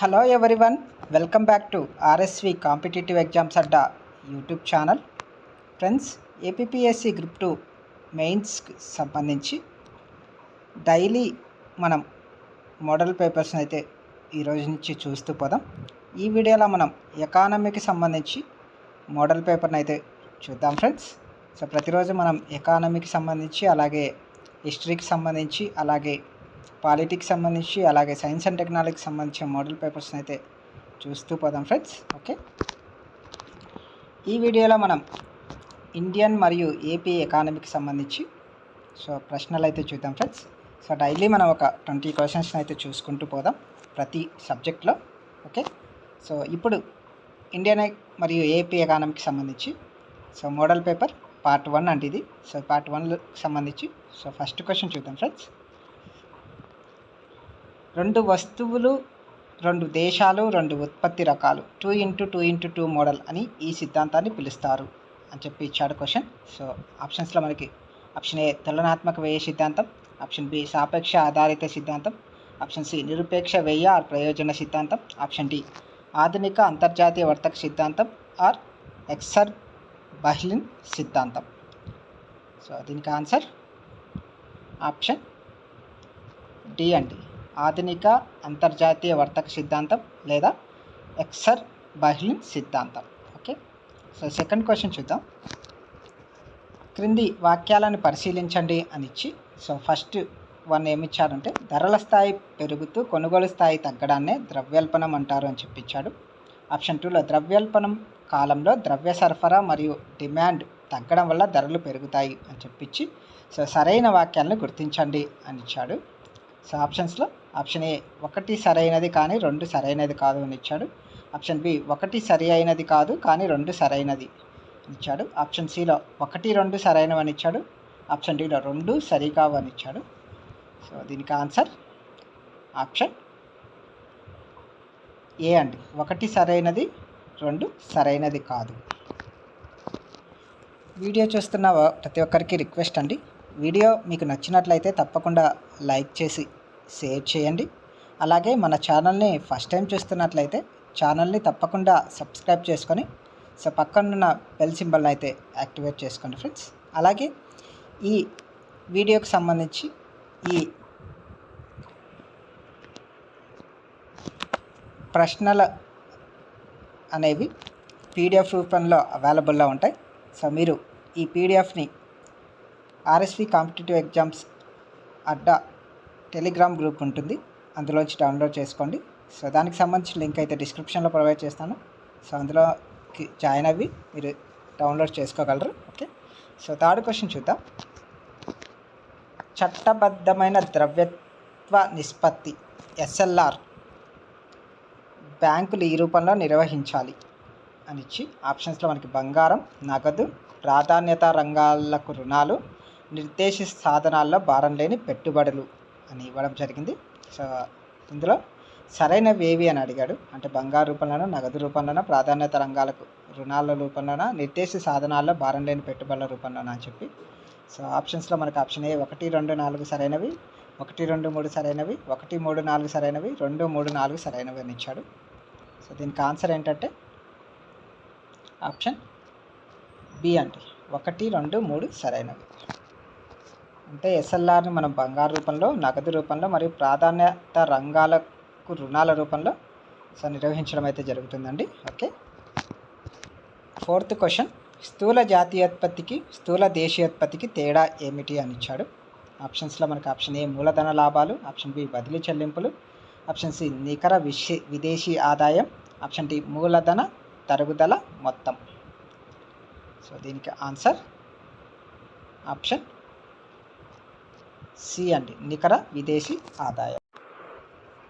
Hello everyone welcome back to RSV competitive exams Adda YouTube channel friends APSC group two మెయిన్స్కి సంబంధించి daily మనం model పేపర్స్ని అయితే ఈరోజు నుంచి చూస్తూ పోదాం. ఈ వీడియోలో మనం ఎకానమీకి సంబంధించి మోడల్ పేపర్ని అయితే చూద్దాం ఫ్రెండ్స్ సో ప్రతిరోజు మనం ఎకానమీకి సంబంధించి అలాగే హిస్టరీకి సంబంధించి అలాగే పాలిటిక్స్ సంబంధించి అలాగే సైన్స్ అండ్ టెక్నాలజీకి సంబంధించిన మోడల్ పేపర్స్ని అయితే చూస్తూ పోదాం ఫ్రెండ్స్. ఓకే? ఈ వీడియోలో మనం ఇండియన్ మరియు ఏపీ ఎకానమీకి సంబంధించి సో ప్రశ్నలు అయితే చూద్దాం ఫ్రెండ్స్. సో డైలీ మనం ఒక ట్వంటీ క్వశ్చన్స్ని అయితే చూసుకుంటూ పోదాం ప్రతి సబ్జెక్ట్లో. ఓకే? సో ఇప్పుడు ఇండియన్ మరియు ఏపీ ఎకానమీకి సంబంధించి so model paper part one అంటే ఇది సో పార్ట్ వన్కి సంబంధించి సో ఫస్ట్ క్వశ్చన్ చూద్దాం ఫ్రెండ్స్. రెండు వస్తువులు రెండు దేశాలు రెండు ఉత్పత్తి రకాలు. Two into two into two model అని ఈ సిద్ధాంతాన్ని పిలుస్తారు అని చెప్పి ఇచ్చాడు క్వశ్చన్. సో ఆప్షన్స్లో మనకి ఆప్షన్ ఏ తులనాత్మక వ్యయ సిద్ధాంతం ఆప్షన్ బి సాపేక్ష ఆధారిత సిద్ధాంతం ఆప్షన్ సి నిరుపేక్ష వ్యయ ఆర్ ప్రయోజన సిద్ధాంతం ఆప్షన్ డి ఆధునిక అంతర్జాతీయ వర్తక సిద్ధాంతం ఆర్ ఎక్సర్ బహ్లిన్ సిద్ధాంతం. సో దీనికి ఆన్సర్ ఆప్షన్ డి అండి. ఆధునిక అంతర్జాతీయ వర్తక సిద్ధాంతం లేదా ఎక్సర్ బహ్లిన్ సిద్ధాంతం. ఓకే? సో సెకండ్ క్వశ్చన్ చూద్దాం. క్రింది వాక్యాలను పరిశీలించండి అని ఇచ్చి సో ఫస్ట్ వన్ ఏమిచ్చారంటే ధరల స్థాయి పెరుగుతూ కొనుగోలు స్థాయి తగ్గడాన్నే ద్రవ్యోల్బణం అంటారు అని చెప్పించాడు ఆప్షన్ టూలో ద్రవ్యోల్బణం కాలంలో ద్రవ్య సరఫరా మరియు డిమాండ్ తగ్గడం వల్ల ధరలు పెరుగుతాయి అని చెప్పించి సో సరైన వాక్యాలను గుర్తించండి అని ఇచ్చాడు. సో ఆప్షన్స్లో ఆప్షన్ ఏ ఒకటి సరైనది కానీ రెండు సరైనది కాదు అని ఇచ్చాడు. ఆప్షన్ బి ఒకటి సరి అయినది కాదు కానీ రెండు సరైనది ఇచ్చాడు. ఆప్షన్ సిలో ఒకటి రెండు సరైనవి అని ఇచ్చాడు. ఆప్షన్ డిలో రెండు సరికావు అని ఇచ్చాడు. సో దీనికి ఆన్సర్ ఆప్షన్ ఏ అండి. ఒకటి సరైనది రెండు సరైనది కాదు. వీడియో చూస్తున్న ప్రతి ఒక్కరికి రిక్వెస్ట్ అండి. వీడియో మీకు నచ్చినట్లయితే తప్పకుండా లైక్ చేసి షేర్ చేయండి. అలాగే మన ఛానల్ని ఫస్ట్ టైం చూస్తున్నట్లయితే ఛానల్ని తప్పకుండా సబ్స్క్రైబ్ చేసుకొని సో పక్కనున్న బెల్ సింబల్ని అయితే యాక్టివేట్ చేసుకోండి ఫ్రెండ్స్. అలాగే ఈ వీడియోకి సంబంధించి ఈ ప్రశ్నల అనేవి పీడిఎఫ్ రూపంలో అవైలబుల్లో ఉంటాయి. సో మీరు ఈ పీడిఎఫ్ని RSV competitive exams Adda telegram group ఉంటుంది. అందులోంచి డౌన్లోడ్ చేసుకోండి. సో దానికి సంబంధించిన లింక్ అయితే డిస్క్రిప్షన్లో ప్రొవైడ్ చేస్తాను. సో అందులోకి జాయిన్ అవ్వి మీరు డౌన్లోడ్ చేసుకోగలరు. ఓకే. సో థర్డ్ క్వశ్చన్ చూద్దాం. చట్టబద్ధమైన ద్రవ్యత్వ నిష్పత్తి ఎస్ఎల్ఆర్ బ్యాంకులు ఈ రూపంలో నిర్వహించాలి అని ఇచ్చి ఆప్షన్స్లో మనకి బంగారం నగదు ప్రాధాన్యత రంగాలకు రుణాలు నిర్దేశిత సాధనాల్లో భారం లేని పెట్టుబడులు. అని ఇవ్వడం జరిగింది. సో ఇందులో సరైనవి ఏవి అని అడిగాడు. అంటే బంగారు రూపంలోనో నగదు రూపంలోనో ప్రాధాన్యత రంగాలకు రుణాల రూపంలోనో నిర్దేశ సాధనాల్లో భారం లేని పెట్టుబడుల రూపంలోనో అని చెప్పి. సో ఆప్షన్స్లో మనకు ఆప్షన్ ఏ ఒకటి రెండు నాలుగు సరైనవి ఒకటి రెండు మూడు సరైనవి ఒకటి మూడు నాలుగు సరైనవి రెండు మూడు నాలుగు సరైనవి అని ఇచ్చాడు. సో దీనికి ఆన్సర్ ఏంటంటే ఆప్షన్ బి అండి. ఒకటి రెండు మూడు సరైనవి. అంటే ఎస్ఎల్ఆర్ని మనం బంగారు రూపంలో నగదు రూపంలో మరియు ప్రాధాన్యత రంగాలకు రుణాల రూపంలో సో నిర్వహించడం అయితే జరుగుతుందండి. ఓకే. Fourth question. స్థూల జాతీయోత్పత్తికి స్థూల దేశీయోత్పత్తికి తేడా ఏమిటి అని ఇచ్చాడు. ఆప్షన్స్లో మనకి ఆప్షన్ ఏ మూలధన లాభాలు ఆప్షన్ బి బదిలీ చెల్లింపులు ఆప్షన్ సి నికర విషి విదేశీ ఆదాయం ఆప్షన్ డి మూలధన తరుగుదల మొత్తం. సో దీనికి ఆన్సర్ ఆప్షన్ సి అండి నికర విదేశీ ఆదాయం.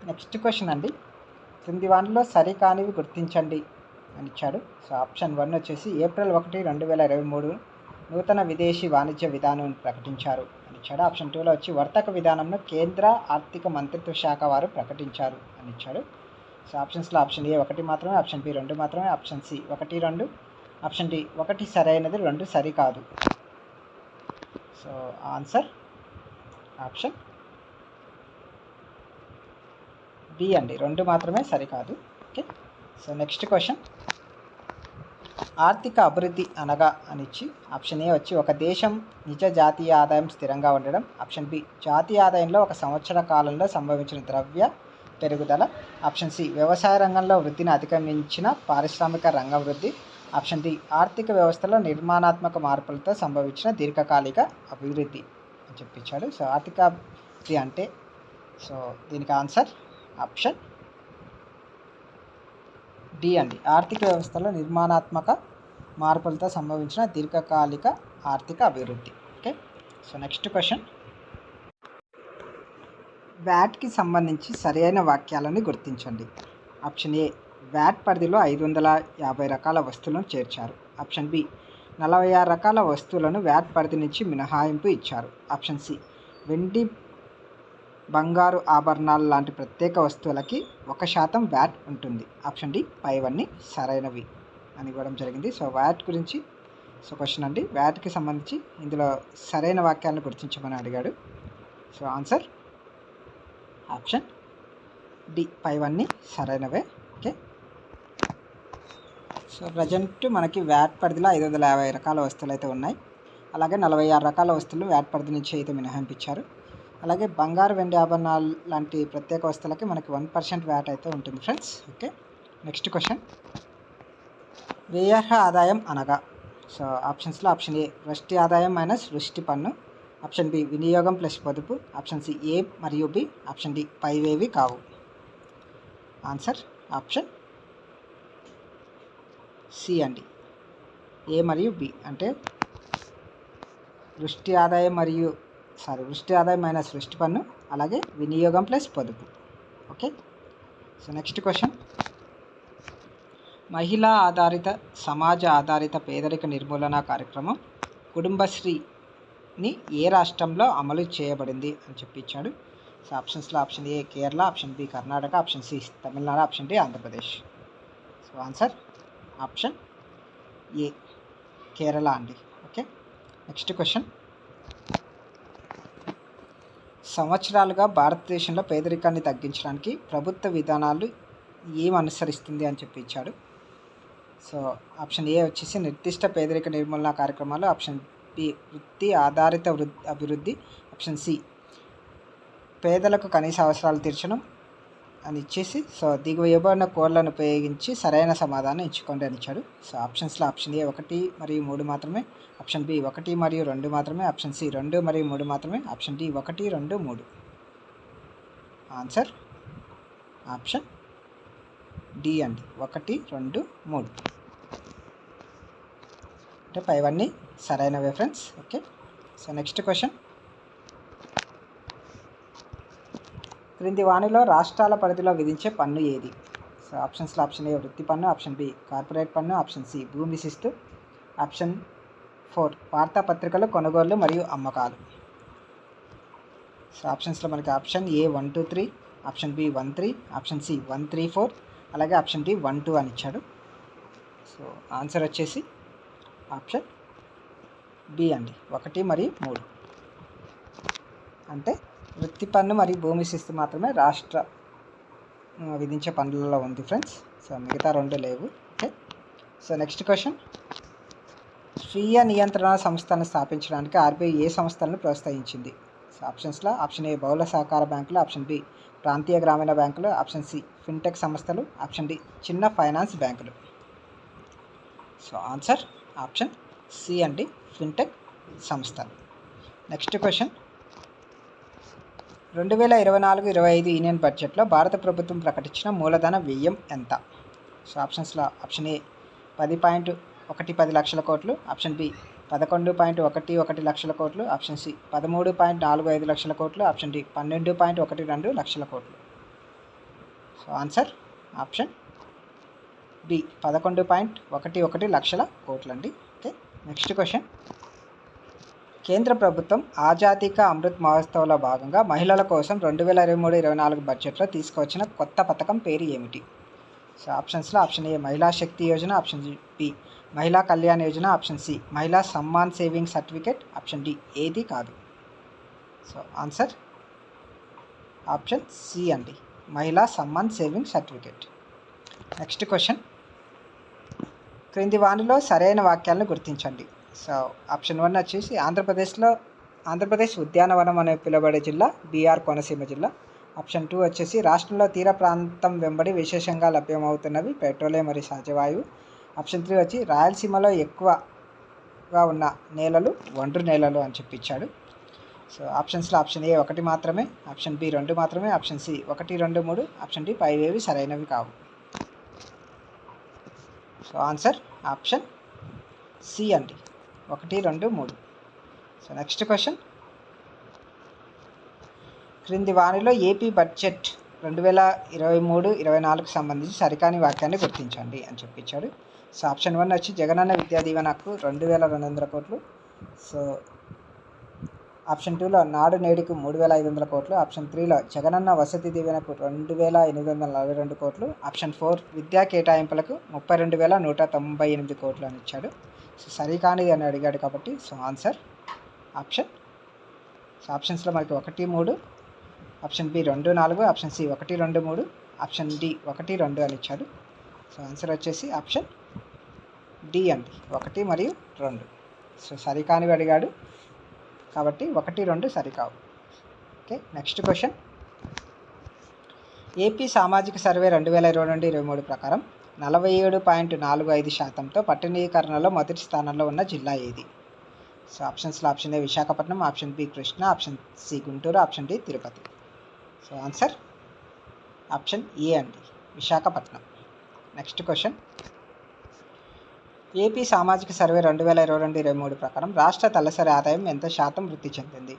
నెక్స్ట్ క్వశ్చన్ అండి. క్రింది వాటిలో సరికానివి గుర్తించండి అని ఇచ్చాడు. సో ఆప్షన్ వన్ వచ్చేసి ఏప్రిల్ ఒకటి రెండు వేల ఇరవై మూడు నూతన విదేశీ వాణిజ్య విధానం ప్రకటించారు అని ఇచ్చాడు. ఆప్షన్ టూలో వచ్చి వర్తక విధానంను కేంద్ర ఆర్థిక మంత్రిత్వ శాఖ వారు ప్రకటించారు అని ఇచ్చాడు. సో ఆప్షన్స్లో ఆప్షన్ ఏ ఒకటి మాత్రమే ఆప్షన్ బి రెండు మాత్రమే ఆప్షన్ సి ఒకటి రెండు ఆప్షన్ డి ఒకటి సరైనది రెండు సరికాదు సో ఆన్సర్ ఆప్షన్ బి అండి. రెండు మాత్రమే సరికాదు. ఓకే. So next question. ఆర్థిక అభివృద్ధి అనగా అనిచ్చి ఆప్షన్ ఏ వచ్చి ఒక దేశం నిజ జాతీయ ఆదాయం స్థిరంగా ఉండడం. ఆప్షన్ బి జాతీయ ఆదాయంలో ఒక సంవత్సర కాలంలో సంభవించిన ద్రవ్య పెరుగుదల. ఆప్షన్ సి వ్యవసాయ రంగంలో వృద్ధిని అధిగమించిన పారిశ్రామిక రంగ వృద్ధి. ఆప్షన్ డి ఆర్థిక వ్యవస్థలో నిర్మాణాత్మక మార్పులతో సంభవించిన దీర్ఘకాలిక అభివృద్ధి. అని చెప్పించాడు. సో ఆర్థిక అభివృద్ధి అంటే సో దీనికి ఆన్సర్ ఆప్షన్ డి అండి. ఆర్థిక వ్యవస్థలో నిర్మాణాత్మక మార్పులతో సంభవించిన దీర్ఘకాలిక ఆర్థిక అభివృద్ధి. ఓకే? So next question. వ్యాట్కి సంబంధించి సరైన వాక్యాలను గుర్తించండి. ఆప్షన్ ఏ వ్యాట్ పరిధిలో ఐదు వందల యాభై రకాల వస్తువులను చేర్చారు. ఆప్షన్ బి నలభై ఆరు రకాల వస్తువులను వ్యాట్ పరిధి నుంచి మినహాయింపు ఇచ్చారు. Option C. వెండి బంగారు ఆభరణాలు లాంటి ప్రత్యేక వస్తువులకి ఒక శాతం వ్యాట్ ఉంటుంది. Option D. పైవన్నీ సరైనవి అని ఇవ్వడం జరిగింది. సో వ్యాట్ గురించి సో క్వశ్చన్ అండి. వ్యాట్కి సంబంధించి ఇందులో సరైన వాక్యాలను గుర్తించమని అడిగాడు. So answer option D. పైవన్నీ సరైనవే. సో ప్రజెంట్ మనకి వ్యాట్ పరిధిలో ఐదు వందల యాభై రకాల వస్తువులు అయితే ఉన్నాయి. అలాగే నలభై ఆరు రకాల వస్తువులు వ్యాట్ పరిధి నుంచి అయితే మినహాయింపించారు. అలాగే బంగారు వెండి ఆభరణాలు లాంటి ప్రత్యేక వస్తువులకి మనకి వన్ పర్సెంట్ వ్యాట్ అయితే ఉంటుంది ఫ్రెండ్స్. Okay next question. వ్యయర్హ ఆదాయం అనగా. సో ఆప్షన్స్లో ఆప్షన్ ఏ వృష్టి ఆదాయం మైనస్ వృష్టి పన్ను. ఆప్షన్ బి వినియోగం ప్లస్ పొదుపు. ఆప్షన్ సి ఏ మరియు బి ఆప్షన్ డి పైవేవి కావు. ఆన్సర్ ఆప్షన్ సి అండి. ఏ మరియు బి అంటే వృష్టి ఆదాయం మరియు సారీ వృష్టి ఆదాయం మైనస్ వృష్టి పన్ను అలాగే వినియోగం ప్లస్ పొదుపు. ఓకే? So next question. మహిళా ఆధారిత సమాజ ఆధారిత పేదరిక నిర్మూలన కార్యక్రమం కుటుంబశ్రీని ఏ రాష్ట్రంలో అమలు చేయబడింది అని చెప్పించాడు సో ఆప్షన్స్లో option A Kerala option B Karnataka option C Tamil Nadu option D Andhra Pradesh. So answer option A Kerala అండి. Okay next question. సంవత్సరాలుగా భారతదేశంలో పేదరికాన్ని తగ్గించడానికి ప్రభుత్వ విధానాలు ఏం అనుసరిస్తుంది అని చెప్పి ఇచ్చాడు. సో ఆప్షన్ ఏ వచ్చేసి నిర్దిష్ట పేదరిక నిర్మూలన కార్యక్రమాలు ఆప్షన్ బి వృత్తి ఆధారిత వృద్ధి అభివృద్ధి ఆప్షన్ సి పేదలకు కనీస అవసరాలు తీర్చడం అని ఇచ్చేసి సో దిగువ ఇవ్వబడిన కోడ్లను ఉపయోగించి సరైన సమాధానం ఎంచుకోండి అని ఇచ్చాడు. సో ఆప్షన్స్లో ఆప్షన్ ఏ ఒకటి మరియు మూడు మాత్రమే ఆప్షన్ బి ఒకటి మరియు రెండు మాత్రమే ఆప్షన్ సి రెండు మరియు మూడు మాత్రమే ఆప్షన్ డి ఒకటి రెండు మూడు. ఆన్సర్? ఆప్షన్ డి అండి. ఒకటి రెండు మూడు. అంటే పైవన్నీ సరైనవే friends. Okay. So next question. క్రింది వాణిలో రాష్ట్రాల పరిధిలో విధించే పన్ను ఏది? సో ఆప్షన్స్లో ఆప్షన్ ఏ వృత్తి పన్ను ఆప్షన్ బి కార్పొరేట్ పన్ను ఆప్షన్ సి భూమి శిస్తు ఆప్షన్ ఫోర్ వార్తాపత్రికలు కొనుగోళ్ళు మరియు అమ్మకాలు. సో ఆప్షన్స్లో మనకి option A one two three option B one three option C one three four అలాగే ఆప్షన్ డి వన్ టూ అని ఇచ్చాడు. సో ఆన్సర్ వచ్చేసి ఆప్షన్ బి అండి. ఒకటి మరియు మూడు. అంటే వృత్తి పన్ను మరియు భూమి శిస్తు మాత్రమే రాష్ట్ర విధించే పన్నులలో ఉంది ఫ్రెండ్స్ సో మిగతా రెండు లేవు. ఓకే సో నెక్స్ట్ క్వశ్చన్ స్వీయ నియంత్రణ సంస్థలను స్థాపించడానికి ఆర్బీఐ ఏ సంస్థలను ప్రోత్సహించింది? సో ఆప్షన్స్లో ఆప్షన్ ఏ బహుళ సహకార బ్యాంకులు ఆప్షన్ బి ప్రాంతీయ గ్రామీణ బ్యాంకులు ఆప్షన్ సి ఫిన్టెక్ సంస్థలు ఆప్షన్ డి చిన్న ఫైనాన్స్ బ్యాంకులు. సో ఆన్సర్ ఆప్షన్ సి అండి ఫిన్టెక్ సంస్థలు. నెక్స్ట్ క్వశ్చన్ రెండు వేల ఇరవై నాలుగు ఇరవై ఐదు యూనియన్ బడ్జెట్లో భారత ప్రభుత్వం ప్రకటించిన మూలధన వ్యయం ఎంత? సో ఆప్షన్స్లో ఆప్షన్ ఏ పది పాయింట్ ఒకటి పది లక్షల కోట్లు ఆప్షన్ బి పదకొండు పాయింట్ ఒకటి ఒకటి లక్షల కోట్లు ఆప్షన్ సి పదమూడు పాయింట్ నాలుగు ఐదు లక్షల కోట్లు ఆప్షన్ డి పన్నెండు పాయింట్ ఒకటి రెండు లక్షల కోట్లు. సో ఆన్సర్ ఆప్షన్ బి పదకొండు పాయింట్ ఒకటి ఒకటి లక్షల కోట్లు అండి ఓకే నెక్స్ట్ క్వశ్చన్. కేంద్ర ప్రభుత్వం ఆజాదీ అమృత్ మహోత్సవ్లో భాగంగా మహిళల కోసం రెండు వేల ఇరవై మూడు ఇరవై నాలుగు బడ్జెట్లో తీసుకువచ్చిన కొత్త పథకం పేరు ఏమిటి? సో ఆప్షన్స్లో ఆప్షన్ ఏ మహిళా శక్తి యోజన ఆప్షన్ బి మహిళా Kalyan Yojana option C Mahila Samman saving certificate option D ఏది కాదు. So answer? ఆప్షన్ సి అండి Mahila Samman saving certificate. Next question. క్రింది వానిలో సరైన వాక్యాలను గుర్తించండి. సో ఆప్షన్ వన్ వచ్చేసి ఆంధ్రప్రదేశ్లో ఆంధ్రప్రదేశ్ ఉద్యానవనం అనే పిలువబడే జిల్లా బీఆర్ కోనసీమ జిల్లా. ఆప్షన్ టూ వచ్చేసి రాష్ట్రంలో తీర ప్రాంతం వెంబడి విశేషంగా లభ్యమవుతున్నవి పెట్రోలియం మరియు సహజవాయువు. ఆప్షన్ త్రీ వచ్చి రాయలసీమలో ఎక్కువగా ఉన్న నేలలు ఒండ్రు నేలలు అని చెప్పించాడు. సో ఆప్షన్స్లో ఆప్షన్ ఏ ఒకటి మాత్రమే ఆప్షన్ బి రెండు మాత్రమే ఆప్షన్ సి ఒకటి రెండు మూడు ఆప్షన్ డి ఏవి సరైనవి కావు. సో ఆన్సర్ ఆప్షన్ సి అండి. ఒకటి రెండు మూడు. సో నెక్స్ట్ క్వశ్చన్ క్రింది వానిలో ఏపీ బడ్జెట్ రెండు వేల ఇరవై మూడు ఇరవై నాలుగుకు సంబంధించి సరికాని వాక్యాన్ని గుర్తించండి అని చెప్పించాడు సో ఆప్షన్ వన్ వచ్చి జగనన్న విద్యా దీవెనకు రెండు వేల రెండు వందల కోట్లు. సో ఆప్షన్ టూలో నాడు నేడుకు మూడు వేల ఐదు వందల కోట్లు. ఆప్షన్ త్రీలో జగనన్న వసతి దీవెనకు రెండు వేల ఎనిమిది వందల నలభై రెండు కోట్లు. ఆప్షన్ ఫోర్ విద్యా కేటాయింపులకు ముప్పై రెండు వేల నూట తొంభై ఎనిమిది కోట్లు అని ఇచ్చాడు. సో సరికానిది అని అడిగాడు కాబట్టి సో ఆన్సర్ ఆప్షన్. సో ఆప్షన్స్లో మనకి ఒకటి మూడు ఆప్షన్ బి రెండు నాలుగు ఆప్షన్ సి ఒకటి రెండు మూడు ఆప్షన్ డి ఒకటి రెండు అని ఇచ్చాడు. సో ఆన్సర్ వచ్చేసి ఆప్షన్ డి అండి ఒకటి మరియు రెండు. సో సరికానివి అడిగాడు కాబట్టి ఒకటి రెండు సరికావు. Okay next question. ఏపీ సామాజిక సర్వే రెండు వేల ఇరవై నుండి ఇరవై మూడు ప్రకారం నలభై ఏడు పాయింట్ నాలుగు ఐదు శాతంతో పట్టణీకరణలో మొదటి స్థానంలో ఉన్న జిల్లా ఏది? సో ఆప్షన్స్లో option A Visakhapatnam option B Krishna option C Guntur option D Tirupati. So answer option A అండి విశాఖపట్నం. నెక్స్ట్ క్వశ్చన్ ఏపీ సామాజిక సర్వే రెండు వేల ఇరవై రెండు ఇరవై మూడు ప్రకారం రాష్ట్ర తలసరి ఆదాయం ఎంత శాతం వృద్ధి చెందింది?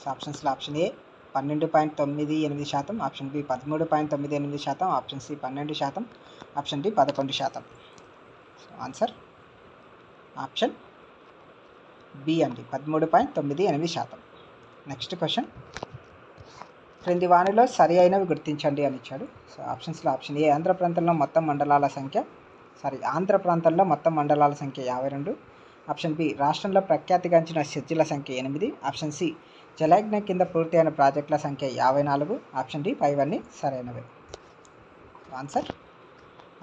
సో ఆప్షన్స్లో ఆప్షన్ ఏ పన్నెండు పాయింట్ తొమ్మిది ఎనిమిది శాతం ఆప్షన్ బి పదమూడు పాయింట్ తొమ్మిది ఎనిమిది శాతం ఆప్షన్ సి పన్నెండు శాతం ఆప్షన్ డి పదకొండు శాతం. So answer? ఆప్షన్ బి అండి పదమూడు పాయింట్ తొమ్మిది ఎనిమిది శాతం. Next question. క్రింది వాణిలో సరి అయినవి గుర్తించండి అని ఇచ్చాడు. సో ఆప్షన్స్లో ఆప్షన్ ఏ ఆంధ్ర ప్రాంతంలో మొత్తం మండలాల సంఖ్య. సారీ ఆంధ్ర ప్రాంతంలో మొత్తం మండలాల సంఖ్య యాభై రెండు. ఆప్షన్ బి రాష్ట్రంలో ప్రఖ్యాతిగాంచిన చర్చిల సంఖ్య ఎనిమిది. ఆప్షన్ సి జలయజ్ఞ కింద పూర్తి అయిన ప్రాజెక్టుల సంఖ్య యాభై నాలుగు ఆప్షన్ డి పైవన్నీ సరైనవే. ఆన్సర్?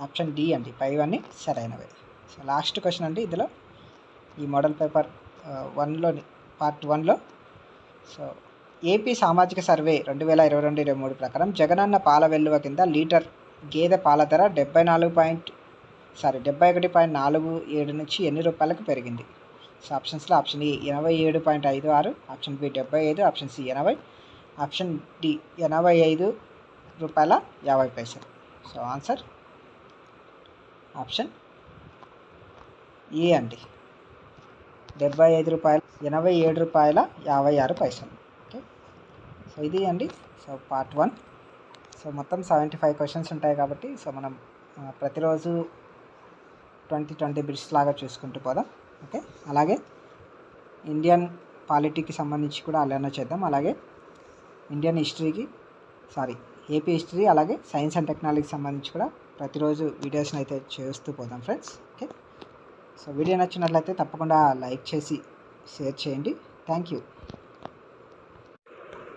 ఆప్షన్ డి అండి పైవన్నీ సరైనవే. సో లాస్ట్ క్వశ్చన్ అండి ఇందులో. ఈ మోడల్ పేపర్ వన్లోని పార్ట్ వన్లో. సో ఏపీ సామాజిక సర్వే రెండు వేల ఇరవై రెండు ఇరవై మూడు ప్రకారం జగనన్న పాల వెల్లువ కింద లీటర్ గేదె పాల ధర డెబ్బై నాలుగు పాయింట్ సారీ డెబ్బై ఒకటి పాయింట్ నాలుగు ఏడు నుంచి ఎన్ని రూపాయలకు పెరిగింది? సో ఆప్షన్స్లో ఆప్షన్ ఏ ఎనభై ఏడు పాయింట్ ఐదు ఆరు ఆప్షన్ బి డెబ్బై ఐదు ఆప్షన్ సి ఎనభై ఆప్షన్ డి ఎనభై ఐదు రూపాయల యాభై పైసలు. సో ఆన్సర్ ఆప్షన్ ఏ అండి. డెబ్బై ఐదు రూపాయలు ఎనభై ఏడు రూపాయల యాభై ఆరు పైసలు. ఓకే. సో ఇది అండి. So part one. సో మొత్తం సెవెంటీ ఫైవ్ క్వశ్చన్స్ ఉంటాయి కాబట్టి సో మనం ప్రతిరోజు ట్వంటీ ట్వంటీ బిట్స్ లాగా చూసుకుంటూ పోదాం. ఓకే? అలాగే ఇండియన్ పాలిటీకి సంబంధించి కూడా అలానే చేద్దాం. అలాగే ఇండియన్ హిస్టరీకి సారీ ఏపీ హిస్టరీ అలాగే సైన్స్ అండ్ టెక్నాలజీకి సంబంధించి కూడా ప్రతిరోజు వీడియోస్ని అయితే చేస్తూ పోదాం ఫ్రెండ్స్. ఓకే? సో వీడియో నచ్చినట్లయితే తప్పకుండా లైక్ చేసి షేర్ చేయండి. Thank you.